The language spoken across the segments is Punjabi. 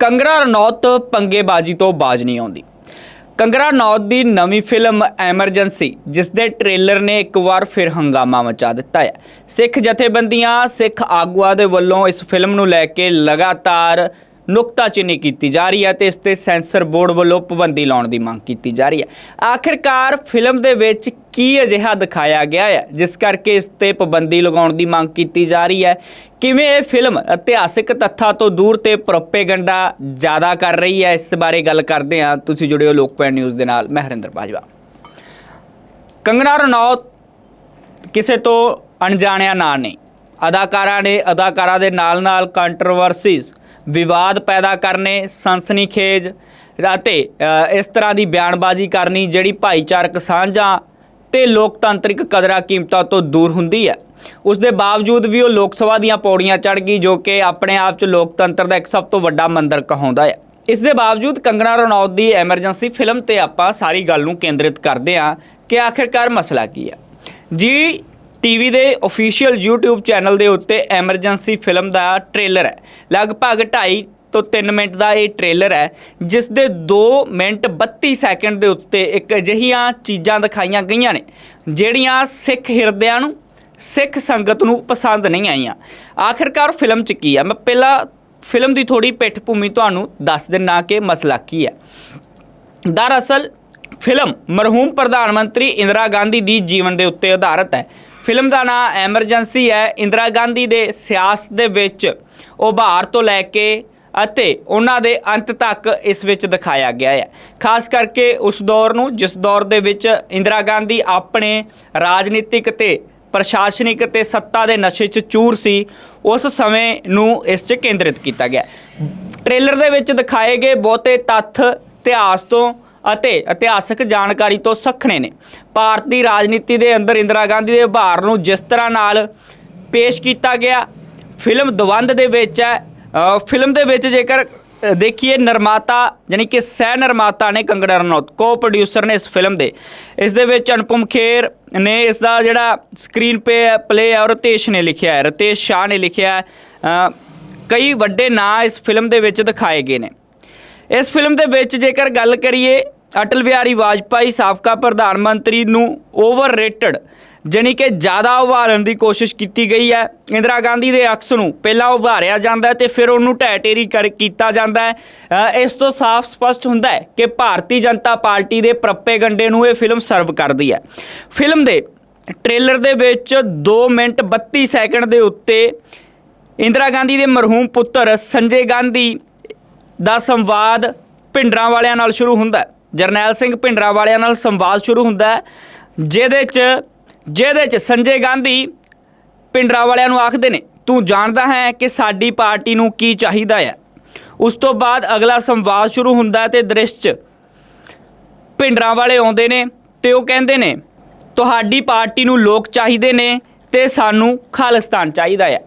ਕੰਗਰਾ ਰਣੌਤ ਪੰਗੇਬਾਜ਼ੀ ਤੋਂ ਬਾਜ ਨਹੀਂ ਆਉਂਦੀ। ਕੰਗਰਾ ਰਣੌਤ ਦੀ ਨਵੀਂ ਫਿਲਮ ਐਮਰਜੈਂਸੀ, ਜਿਸ ਦੇ ਟ੍ਰੇਲਰ ਨੇ ਇੱਕ ਵਾਰ ਫਿਰ ਹੰਗਾਮਾ ਮਚਾ ਦਿੱਤਾ ਹੈ। ਸਿੱਖ ਜਥੇਬੰਦੀਆਂ, ਸਿੱਖ ਆਗੂਆਂ ਦੇ ਵੱਲੋਂ ਇਸ ਫਿਲਮ ਨੂੰ ਲੈ ਕੇ ਲਗਾਤਾਰ ਨੁਕਤਾਚੀਨੀ ਕੀਤੀ ਜਾ ਰਹੀ ਹੈ ਤੇ ਇਸ ਤੇ ਸੈਂਸਰ ਬੋਰਡ ਵੱਲੋਂ ਪਾਬੰਦੀ ਲਾਉਣ ਦੀ ਮੰਗ ਕੀਤੀ ਜਾ ਰਹੀ ਹੈ। ਆਖਿਰਕਾਰ ਫਿਲਮ ਦੇ ਵਿੱਚ ਕੀ ਅਜਿਹਾ ਦਿਖਾਇਆ ਗਿਆ ਹੈ, ਜਿਸ ਕਰਕੇ ਇਸ ਤੇ ਪਾਬੰਦੀ ਲਗਾਉਣ ਦੀ ਮੰਗ ਕੀਤੀ ਜਾ ਰਹੀ ਹੈ? ਕਿਵੇਂ ਇਹ ਫਿਲਮ ਇਤਿਹਾਸਿਕ ਤੱਥਾਂ ਤੋਂ ਦੂਰ ਤੇ ਪ੍ਰੋਪੇਗੈਂਡਾ ਜ਼ਿਆਦਾ ਕਰ ਰਹੀ ਹੈ? ਇਸ ਬਾਰੇ ਗੱਲ ਕਰਦੇ ਹਾਂ। ਤੁਸੀਂ ਜੁੜਿਓ ਲੋਕਪਾਲ ਨਿਊਜ਼ ਦੇ ਨਾਲ। ਮੈਂ ਹਰਿੰਦਰ ਬਾਜਵਾ। ਕੰਗਨਾ ਰਣੌਤ ਕਿਸੇ ਤੋਂ ਅਣਜਾਣਿਆ ਨਾਂ ਨਹੀਂ। ਅਦਾਕਾਰਾਂ ਨੇ ਅਦਾਕਾਰਾਂ ਦੇ ਨਾਲ-ਨਾਲ ਕੰਟਰੋਵਰਸੀਜ਼ ਵਿਵਾਦ ਪੈਦਾ ਕਰਨੇ ਸਨਸਨੀਖੇਜ ਅਤੇ ਇਸ ਤਰ੍ਹਾਂ ਦੀ ਬਿਆਨਬਾਜ਼ੀ ਕਰਨੀ ਜਿਹੜੀ ਭਾਈਚਾਰਕ ਸਾਂਝਾਂ ਤੇ ਲੋਕਤੰਤਰਿਕ ਕਦਰਾਂ ਕੀਮਤਾਂ ਤੋਂ ਦੂਰ ਹੁੰਦੀ ਹੈ। ਉਸ ਦੇ ਬਾਵਜੂਦ ਵੀ ਉਹ ਲੋਕ ਸਭਾ ਦੀਆਂ ਪੌੜੀਆਂ ਚੜ ਗਈ, ਜੋ ਕਿ ਆਪਣੇ ਆਪ 'ਚ ਲੋਕਤੰਤਰ ਦਾ ਇੱਕ ਸਭ ਤੋਂ ਵੱਡਾ ਮੰਦਰ ਕਹਾਉਂਦਾ ਹੈ। ਇਸ ਦੇ ਬਾਵਜੂਦ ਕੰਗਣਾ ਰਣੌਤ ਦੀ ਐਮਰਜੈਂਸੀ ਫਿਲਮ ਤੇ ਆਪਾਂ ਸਾਰੀ ਗੱਲ ਨੂੰ ਕੇਂਦਰਿਤ ਕਰਦੇ ਹਾਂ ਕਿ ਆਖਿਰਕਾਰ ਮਸਲਾ ਕੀ ਹੈ। ਜੀ ਟੀਵੀ ਦੇ ਅਫੀਸ਼ੀਅਲ YouTube ਚੈਨਲ ਦੇ ਉੱਤੇ ਐਮਰਜੈਂਸੀ ਫਿਲਮ ਦਾ ਟ੍ਰੇਲਰ ਹੈ। ਲਗਭਗ 2.5 ਤੋਂ 3 ਮਿੰਟ ਦਾ ਇਹ ਟ੍ਰੇਲਰ ਹੈ ਜਿਸ ਦੇ 2 ਮਿੰਟ 32 ਸੈਕਿੰਡ ਦੇ ਉੱਤੇ ਇੱਕ ਅਜਿਹੀਆਂ ਚੀਜ਼ਾਂ ਦਿਖਾਈਆਂ ਗਈਆਂ ਨੇ, ਜਿਹੜੀਆਂ ਸਿੱਖ ਹਿਰਦਿਆਂ ਨੂੰ, ਸਿੱਖ ਸੰਗਤ ਨੂੰ ਪਸੰਦ ਨਹੀਂ ਆਈਆਂ। ਆਖਿਰਕਾਰ ਫਿਲਮ 'ਚ ਕੀ ਹੈ? ਮੈਂ ਪਹਿਲਾਂ ਫਿਲਮ ਦੀ ਥੋੜੀ ਪਿੱਠ ਭੂਮੀ ਤੁਹਾਨੂੰ ਦੱਸ ਦਿੰਨਾ ਕਿ ਮਸਲਾ ਕੀ ਹੈ। ਦਰਅਸਲ ਫਿਲਮ ਮਰਹੂਮ ਪ੍ਰਧਾਨ ਮੰਤਰੀ ਇੰਦਰਾ ਗਾਂਧੀ ਦੀ ਜੀਵਨ ਦੇ ਉੱਤੇ ਆਧਾਰਿਤ ਹੈ। ਫਿਲਮ ਦਾ ਨਾਮ ਐਮਰਜੈਂਸੀ ਹੈ। ਇੰਦਰਾ ਗਾਂਧੀ ਦੇ ਸਿਆਸਤ ਦੇ ਵਿੱਚ ਉਭਾਰ ਤੋਂ ਲੈ ਕੇ ਅਤੇ ਉਹਨਾਂ ਦੇ ਅੰਤ ਤੱਕ ਇਸ ਵਿੱਚ ਦਿਖਾਇਆ ਗਿਆ ਹੈ। ਖਾਸ ਕਰਕੇ ਉਸ ਦੌਰ ਨੂੰ, ਜਿਸ ਦੌਰ ਦੇ ਵਿੱਚ ਇੰਦਰਾ ਗਾਂਧੀ ਆਪਣੇ ਰਾਜਨੀਤਿਕ ਤੇ ਪ੍ਰਸ਼ਾਸਨਿਕ ਤੇ ਸੱਤਾ ਦੇ ਨਸ਼ੇ 'ਚ ਚੂਰ ਸੀ, ਉਸ ਸਮੇਂ ਨੂੰ ਇਸ 'ਚ ਕੇਂਦਰਿਤ ਕੀਤਾ ਗਿਆ। ਟ੍ਰੇਲਰ ਦੇ ਵਿੱਚ ਦਿਖਾਏ ਗਏ ਬਹੁਤੇ ਤੱਥ ਇਤਿਹਾਸ ਤੋਂ ਅਤੇ ਇਤਿਹਾਸਕ ਜਾਣਕਾਰੀ ਤੋਂ ਸਖਣੇ ਨੇ। ਭਾਰਤੀ ਰਾਜਨੀਤੀ ਦੇ ਅੰਦਰ ਇੰਦਰਾ ਗਾਂਧੀ ਦੇ ਉਭਾਰ ਨੂੰ ਜਿਸ ਤਰ੍ਹਾਂ ਨਾਲ ਪੇਸ਼ ਕੀਤਾ ਗਿਆ, ਫਿਲਮ ਦਵੰਦ ਦੇ ਵਿੱਚ ਹੈ। ਫਿਲਮ ਦੇ ਵਿੱਚ ਜੇਕਰ ਦੇਖੀਏ ਨਿਰਮਾਤਾ ਯਾਨੀ ਕਿ ਸਹਿ ਨਿਰਮਾਤਾ ਨੇ ਕੰਗੜਾ ਰਣੌਤ ਕੋ ਪ੍ਰੋਡਿਊਸਰ ਨੇ ਇਸ ਫਿਲਮ ਦੇ। ਇਸ ਦੇ ਵਿੱਚ ਅਨੁਪਮ ਖੇਰ ਨੇ ਇਸ ਦਾ ਜਿਹੜਾ ਸਕਰੀਨ ਪੇ ਪਲੇ ਹੈ ਉਹ ਰਤੇਸ਼ ਨੇ ਲਿਖਿਆ ਹੈ। ਰਤੇਸ਼ ਸ਼ਾਹ ਨੇ ਲਿਖਿਆ ਹੈ। ਕਈ ਵੱਡੇ ਨਾਂ ਇਸ ਫਿਲਮ ਦੇ ਵਿੱਚ ਦਿਖਾਏ ਗਏ ਨੇ। ਇਸ ਫਿਲਮ ਦੇ ਵਿੱਚ ਜੇਕਰ ਗੱਲ ਕਰੀਏ, ਅਟਲ ਬਿਹਾਰੀ ਵਾਜਪਾਈ ਸਾਬਕਾ ਪ੍ਰਧਾਨ ਮੰਤਰੀ ਨੂੰ ਓਵਰਰੇਟਡ ਜਾਣੀ ਕਿ ਜ਼ਿਆਦਾ ਉਭਾਰਨ ਦੀ ਕੋਸ਼ਿਸ਼ ਕੀਤੀ ਗਈ ਹੈ। ਇੰਦਰਾ ਗਾਂਧੀ ਦੇ ਅਕਸ ਨੂੰ ਪਹਿਲਾਂ ਉਭਾਰਿਆ ਜਾਂਦਾ ਹੈ ਤੇ ਫਿਰ ਉਹਨੂੰ ਢਹਿ ਢੇਰੀ ਕਰ ਕੀਤਾ ਜਾਂਦਾ ਹੈ। ਇਸ ਤੋਂ ਸਾਫ਼ ਸਪਸ਼ਟ ਹੁੰਦਾ ਹੈ ਕਿ ਭਾਰਤੀ ਜਨਤਾ ਪਾਰਟੀ ਦੇ ਪ੍ਰੱਪੇ ਗੰਡੇ ਨੂੰ ਇਹ ਫਿਲਮ ਸਰਵ ਕਰਦੀ ਹੈ। ਫਿਲਮ ਦੇ ਟ੍ਰੇਲਰ ਦੇ ਵਿੱਚ 2 ਮਿੰਟ 32 ਸੈਕਿੰਡ ਦੇ ਉੱਤੇ ਇੰਦਰਾ ਗਾਂਧੀ ਦੇ ਮਰਹੂਮ ਪੁੱਤਰ ਸੰਜੇ ਗਾਂਧੀ ਦਾ ਸੰਵਾਦ ਭਿੰਡਰਾਂ ਵਾਲਿਆਂ ਨਾਲ ਸ਼ੁਰੂ ਹੁੰਦਾ ਜਰਨੈਲ ਸਿੰਘ ਭਿੰਡਰਾਂ ਵਾਲਿਆਂ ਨਾਲ ਸੰਵਾਦ ਸ਼ੁਰੂ ਹੁੰਦਾ ਜਿਹਦੇ 'ਚ ਜਿਹਦੇ 'ਚ ਸੰਜੇ ਗਾਂਧੀ ਭਿੰਡਰਾਂ ਵਾਲਿਆਂ ਨੂੰ ਆਖਦੇ ਨੇ, ਤੂੰ ਜਾਣਦਾ ਹੈ ਕਿ ਸਾਡੀ ਪਾਰਟੀ ਨੂੰ ਕੀ ਚਾਹੀਦਾ ਹੈ? ਉਸ ਤੋਂ ਬਾਅਦ ਅਗਲਾ ਸੰਵਾਦ ਸ਼ੁਰੂ ਹੁੰਦਾ ਹੈ ਤੇ ਦ੍ਰਿਸ਼ 'ਚ ਭਿੰਡਰਾਂ ਵਾਲੇ ਆਉਂਦੇ ਨੇ ਤੇ ਉਹ ਕਹਿੰਦੇ ਨੇ, ਤੁਹਾਡੀ ਪਾਰਟੀ ਨੂੰ ਲੋਕ ਚਾਹੀਦੇ ਨੇ ਤੇ ਸਾਨੂੰ ਖਾਲਿਸਤਾਨ ਚਾਹੀਦਾ ਹੈ।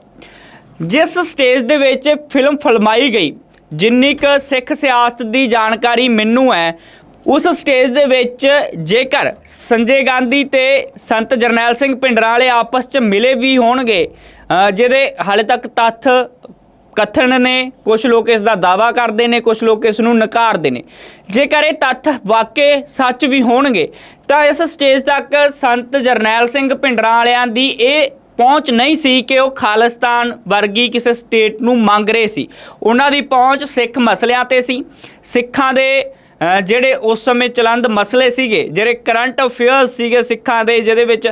ਜਿਸ ਸਟੇਜ ਦੇ ਵਿੱਚ ਫਿਲਮ ਫਲਮਾਈ ਗਈ ਜਿੰਨੀ ਕੁ ਸਿੱਖ ਸਿਆਸਤ ਦੀ ਜਾਣਕਾਰੀ ਮੈਨੂੰ ਹੈ, ਉਸ ਸਟੇਜ ਦੇ ਵਿੱਚ ਜੇਕਰ ਸੰਜੇ ਗਾਂਧੀ ਤੇ ਸੰਤ ਜਰਨੈਲ ਸਿੰਘ ਭਿੰਡਰਾਂ ਵਾਲੇ ਆਪਸ 'ਚ ਮਿਲੇ ਵੀ ਹੋਣਗੇ ਜਿਹਦੇ ਹਾਲੇ ਤੱਕ ਤੱਥ ਕਥਨ ਨੇ ਕੁਝ ਲੋਕ ਇਸ ਦਾ ਦਾਵਾ ਕਰਦੇ ਨੇ ਕੁਝ ਲੋਕ ਇਸ ਨੂੰ ਨਕਾਰਦੇ ਨੇ। ਜੇਕਰ ਇਹ ਤੱਥ ਵਾਕਈ ਸੱਚ ਵੀ ਹੋਣਗੇ, ਤਾਂ ਇਸ ਸਟੇਜ ਤੱਕ ਸੰਤ ਜਰਨੈਲ ਸਿੰਘ ਭਿੰਡਰਾਂ ਵਾਲਿਆਂ ਦੀ ਇਹ ਪਹੁੰਚ ਨਹੀਂ ਸੀ ਕਿ ਉਹ ਖਾਲਿਸਤਾਨ ਵਰਗੀ ਕਿਸੇ ਸਟੇਟ ਨੂੰ ਮੰਗ ਰਹੇ ਸੀ। ਉਹਨਾਂ ਦੀ ਪਹੁੰਚ ਸਿੱਖ ਮਸਲਿਆਂ ਤੇ ਸੀ। ਸਿੱਖਾਂ ਦੇ ਜਿਹੜੇ ਉਸ ਸਮੇਂ ਚਲੰਦ ਮਸਲੇ ਸੀਗੇ, ਜਿਹੜੇ ਕਰੰਟ ਅਫੇਅਰਸ ਸੀਗੇ ਸਿੱਖਾਂ ਦੇ, ਜਿਹਦੇ ਵਿੱਚ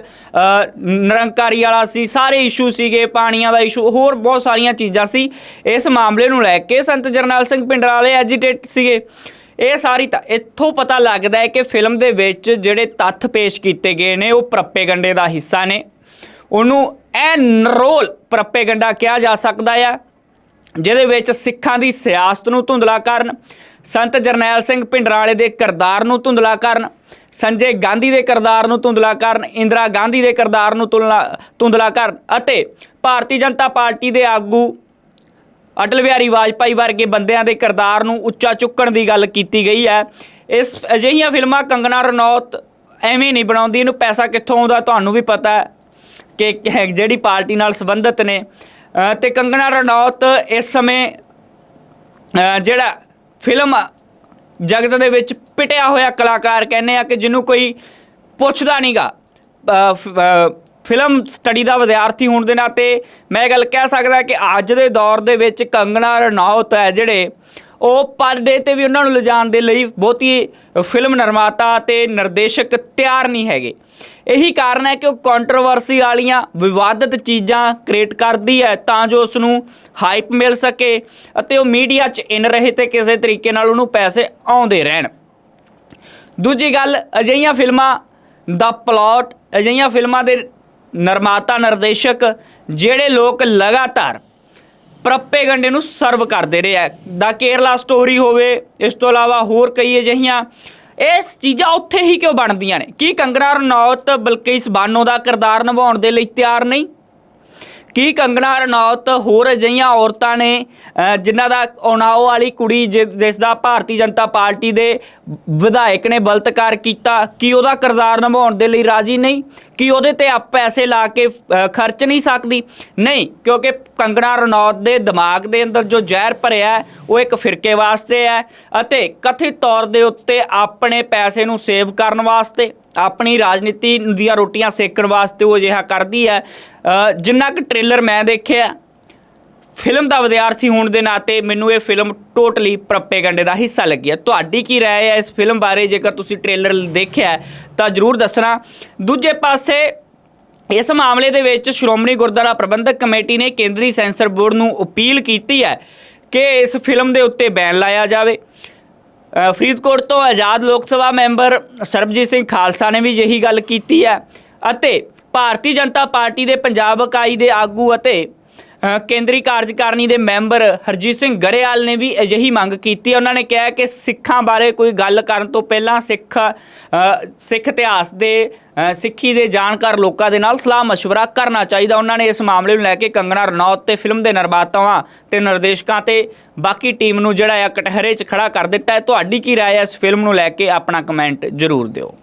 ਨਿਰੰਕਾਰੀ ਵਾਲਾ ਸੀ, ਸਾਰੇ ਇਸ਼ੂ ਸੀਗੇ, ਪਾਣੀਆਂ ਦਾ ਇਸ਼ੂ, ਹੋਰ ਬਹੁਤ ਸਾਰੀਆਂ ਚੀਜ਼ਾਂ ਸੀ। ਇਸ ਮਾਮਲੇ ਨੂੰ ਲੈ ਕੇ ਸੰਤ ਜਰਨੈਲ ਸਿੰਘ ਪਿੰਡਰਾਂ ਵਾਲੇ ਐਜੀਟੇਟ ਸੀਗੇ। ਇਹ ਸਾਰੀ ਤਾਂ ਇੱਥੋਂ ਪਤਾ ਲੱਗਦਾ ਹੈ ਕਿ ਫਿਲਮ ਦੇ ਵਿੱਚ ਜਿਹੜੇ ਤੱਥ ਪੇਸ਼ ਕੀਤੇ ਗਏ ਨੇ, ਉਹ ਪ੍ਰੋਪੇਗੰਡੇ ਦਾ ਹਿੱਸਾ ਨੇ। ਉਹਨੂੰ ਐਨ ਰੋਲ ਪ੍ਰੋਪੇਗੰਡਾ ਕਿਹਾ ਜਾ ਸਕਦਾ ਆ, ਜਿਹਦੇ ਵਿੱਚ ਸਿੱਖਾਂ ਦੀ ਸਿਆਸਤ ਨੂੰ ਧੁੰਦਲਾ ਕਰਨ, ਸੰਤ ਜਰਨੈਲ ਸਿੰਘ ਭਿੰਡਰਾਂ ਦੇ ਕਿਰਦਾਰ ਨੂੰ ਧੁੰਦਲਾ ਕਰਨ, ਸੰਜੇ ਗਾਂਧੀ ਦੇ ਕਿਰਦਾਰ ਨੂੰ ਧੁੰਦਲਾ ਕਰਨ, ਇੰਦਰਾ ਗਾਂਧੀ ਦੇ ਕਿਰਦਾਰ ਨੂੰ ਧੁੰਦਲਾ ਧੁੰਦਲਾ ਕਰਨ ਅਤੇ ਭਾਰਤੀ ਜਨਤਾ ਪਾਰਟੀ ਦੇ ਆਗੂ ਅਟਲ ਬਿਹਾਰੀ ਵਾਜਪਾਈ ਵਰਗੇ ਬੰਦਿਆਂ ਦੇ ਕਿਰਦਾਰ ਨੂੰ ਉੱਚਾ ਚੁੱਕਣ ਦੀ ਗੱਲ ਕੀਤੀ ਗਈ ਹੈ। ਇਸ ਅਜਿਹੀਆਂ ਫਿਲਮਾਂ ਕੰਗਨਾ ਰਣੌਤ ਐਵੇਂ ਨਹੀਂ ਬਣਾਉਂਦੀ, ਇਹਨੂੰ ਪੈਸਾ ਕਿੱਥੋਂ ਆਉਂਦਾ, ਤੁਹਾਨੂੰ ਵੀ ਪਤਾ ਹੈ। ਕਿ ਕਿ ਜਿਹੜੀ ਪਾਰਟੀ ਨਾਲ ਸੰਬੰਧਿਤ ਨੇ। ਅ, ਤੇ ਕੰਗਨਾ ਰਣੌਤ ਇਸ ਸਮੇਂ ਜਿਹੜਾ ਫਿਲਮ ਜਗਤ ਦੇ ਵਿੱਚ ਪਿਟਿਆ ਹੋਇਆ ਕਲਾਕਾਰ ਕਹਿੰਦੇ ਆ ਕਿ ਜਿਹਨੂੰ ਕੋਈ ਪੁੱਛਦਾ ਨਹੀਂਗਾ। ਫਿਲਮ ਸਟੱਡੀ ਦਾ ਵਿਦਿਆਰਥੀ ਹੋਣ ਦੇ ਨਾਤੇ ਮੈਂ ਇਹ ਗੱਲ ਕਹਿ ਸਕਦਾ ਕਿ ਅੱਜ ਦੇ ਦੌਰ ਦੇ ਵਿੱਚ ਕੰਗਣਾ ਰਣੌਤ ਹੈ ਜਿਹੜੇ ਉਹ ਪਰਦੇ ਤੇ ਵੀ ਉਹਨਾਂ ਨੂੰ ਲਿਜਾਣ ਦੇ ਲਈ ਬਹੁਤੀ ਫਿਲਮ ਨਿਰਮਾਤਾ ਤੇ ਨਿਰਦੇਸ਼ਕ ਤਿਆਰ ਨਹੀਂ ਹੈਗੇ। ਇਹੀ ਕਾਰਨ ਹੈ ਕਿ ਉਹ ਕੰਟਰੋਵਰਸੀ ਵਾਲੀਆਂ ਵਿਵਾਦਤ ਚੀਜ਼ਾਂ ਕ੍ਰੀਏਟ ਕਰਦੀ ਹੈ ਤਾਂ ਜੋ ਉਸ ਨੂੰ ਹਾਈਪ ਮਿਲ ਸਕੇ ਅਤੇ ਉਹ ਮੀਡੀਆ 'ਚ ਇਨ ਰਹੇ ਤੇ ਕਿਸੇ ਤਰੀਕੇ ਨਾਲ ਉਹਨੂੰ ਪੈਸੇ ਆਉਂਦੇ ਰਹਿਣ। ਦੂਜੀ ਗੱਲ, ਅਜਿਹੀਆਂ ਫਿਲਮਾਂ ਦਾ ਪਲਾਟ ਅਜਿਹੀਆਂ ਫਿਲਮਾਂ ਦੇ ਨਿਰਮਾਤਾ, ਨਿਰਦੇਸ਼ਕ ਜਿਹੜੇ ਲੋਕ ਲਗਾਤਾਰ ਪ੍ਰੋਪੇਗੰਡੇ ਨੂੰ ਸਰਵ ਕਰਦੇ ਰਹੇ ਹੈ ਦਾ ਕੇਰਲਾ ਸਟੋਰੀ ਹੋਵੇ, ਇਸ ਤੋਂ ਇਲਾਵਾ ਹੋਰ ਕਈ ਅਜਿਹੀਆਂ। ਇਹ ਚੀਜ਼ਾਂ ਉੱਥੇ ਹੀ ਕਿਉਂ ਬਣਦੀਆਂ ਨੇ? ਕੀ ਕੰਗਨਾ ਰਣੌਤ ਬਲਕਿਸ ਬਾਨੋ ਦਾ ਕਿਰਦਾਰ ਨਿਭਾਉਣ ਦੇ ਲਈ ਤਿਆਰ ਨਹੀਂ? ਕੀ ਕੰਗਣਾ ਰਣੌਤ ਹੋਰ ਅਜਿਹੀਆਂ ਔਰਤਾਂ ਨੇ ਜਿਨ੍ਹਾਂ ਦਾ ਉਨਾਓ ਵਾਲੀ ਕੁੜੀ ਜਿ- ਜਿਸ ਦਾ ਭਾਰਤੀ ਜਨਤਾ ਪਾਰਟੀ ਦੇ ਵਿਧਾਇਕ ਨੇ ਬਲਤਕਾਰ ਕੀਤਾ, ਕੀ ਉਹਦਾ ਕਿਰਦਾਰ ਨਿਭਾਉਣ ਦੇ ਲਈ ਰਾਜੀ ਨਹੀਂ? ਕੀ ਉਹਦੇ ਤੇ ਆਪ ਪੈਸੇ ਲਾ ਕੇ ਖਰਚ ਨਹੀਂ ਸਕਦੀ? ਨਹੀਂ, ਕਿਉਂਕਿ ਕੰਗਣਾ ਰਣੌਤ ਦੇ ਦਿਮਾਗ ਦੇ ਅੰਦਰ ਜੋ ਜ਼ਹਿਰ ਭਰਿਆ ਉਹ ਇੱਕ ਫਿਰਕੇ ਵਾਸਤੇ ਹੈ ਅਤੇ ਕਥਿਤ ਤੌਰ ਦੇ ਉੱਤੇ ਆਪਣੇ ਪੈਸੇ ਨੂੰ ਸੇਵ ਕਰਨ ਵਾਸਤੇ। ਆਪਣੀ ਰਾਜਨੀਤੀ ਦੀਆਂ ਰੋਟੀਆਂ ਸੇਕਣ ਵਾਸਤੇ ਉਹ ਅਜਿਹਾ ਕਰਦੀ ਹੈ। ਜਿੰਨਾ ਕਿ ਟ੍ਰੇਲਰ ਮੈਂ ਦੇਖਿਆ ਫਿਲਮ ਦਾ ਵਿਦਿਆਰਥੀ ਹੋਣ ਦੇ ਨਾਤੇ ਮੈਨੂੰ ਇਹ ਫਿਲਮ ਟੋਟਲੀ ਪ੍ਰੋਪੇਗੰਡੇ ਦਾ ਹਿੱਸਾ ਲੱਗੀ ਹੈ। ਤੁਹਾਡੀ ਕੀ ਰਾਏ ਹੈ ਇਸ ਫਿਲਮ ਬਾਰੇ? ਜੇਕਰ ਤੁਸੀਂ ਟ੍ਰੇਲਰ ਦੇਖਿਆ ਤਾਂ ਜਰੂਰ ਦੱਸਣਾ। ਦੂਜੇ ਪਾਸੇ, ਇਸ ਮਾਮਲੇ ਦੇ ਵਿੱਚ ਸ਼੍ਰੋਮਣੀ ਗੁਰਦੁਆਰਾ ਪ੍ਰਬੰਧਕ ਕਮੇਟੀ ਨੇ ਕੇਂਦਰੀ ਸੈਂਸਰ ਬੋਰਡ ਨੂੰ ਅਪੀਲ ਕੀਤੀ ਹੈ ਕਿ ਇਸ ਫਿਲਮ ਦੇ ਉੱਤੇ ਬੈਨ ਲਾਇਆ ਜਾਵੇ। ਫਰੀਦਕੋਟ ਤੋਂ ਆਜ਼ਾਦ ਲੋਕ ਸਭਾ ਮੈਂਬਰ ਸਰਬਜੀਤ ਸਿੰਘ ਖਾਲਸਾ ਨੇ ਵੀ ਯਹੀ ਗੱਲ ਕੀਤੀ ਹੈ ਅਤੇ ਭਾਰਤੀ ਜਨਤਾ ਪਾਰਟੀ ਦੇ ਪੰਜਾਬ ਇਕਾਈ ਦੇ ਆਗੂ ਅਤੇ ਕੇਂਦਰੀ ਕਾਰਜਕਾਰਨੀ ਦੇ ਮੈਂਬਰ ਹਰਜੀਤ ਸਿੰਘ ਗਰੇਵਾਲ ਨੇ ਵੀ ਅਜਿਹੀ ਮੰਗ ਕੀਤੀ ਹੈ ਉਹਨਾਂ ਨੇ ਕਿਹਾ ਕਿ ਸਿੱਖਾਂ ਬਾਰੇ ਕੋਈ ਗੱਲ ਕਰਨ ਤੋਂ ਪਹਿਲਾਂ ਸਿੱਖ ਅ, ਸਿੱਖ ਇਤਿਹਾਸ ਦੇ ਅ, ਸਿੱਖੀ ਦੇ ਜਾਣਕਾਰ ਲੋਕਾਂ ਦੇ ਨਾਲ ਸਲਾਹ مشورہ ਕਰਨਾ ਚਾਹੀਦਾ ਉਹਨਾਂ ਨੇ ਇਸ ਮਾਮਲੇ ਨੂੰ ਲੈ ਕੇ ਕੰਗਨਾ ਰਣੌਤ ਤੇ ਫਿਲਮ ਦੇ ਨਿਰਮਾਤਾਵਾਂ ਤੇ ਨਿਰਦੇਸ਼ਕਾਂ ਤੇ ਬਾਕੀ ਟੀਮ ਨੂੰ ਜਿਹੜਾ ਆ ਕਟਹਿਰੇ 'ਚ ਖੜਾ ਕਰ ਦਿੱਤਾ ਹੈ ਤੁਹਾਡੀ ਕੀ ਰਾਏ ਹੈ ਇਸ ਫਿਲਮ ਨੂੰ ਲੈ ਕੇ ਆਪਣਾ ਕਮੈਂਟ ਜ਼ਰੂਰ ਦਿਓ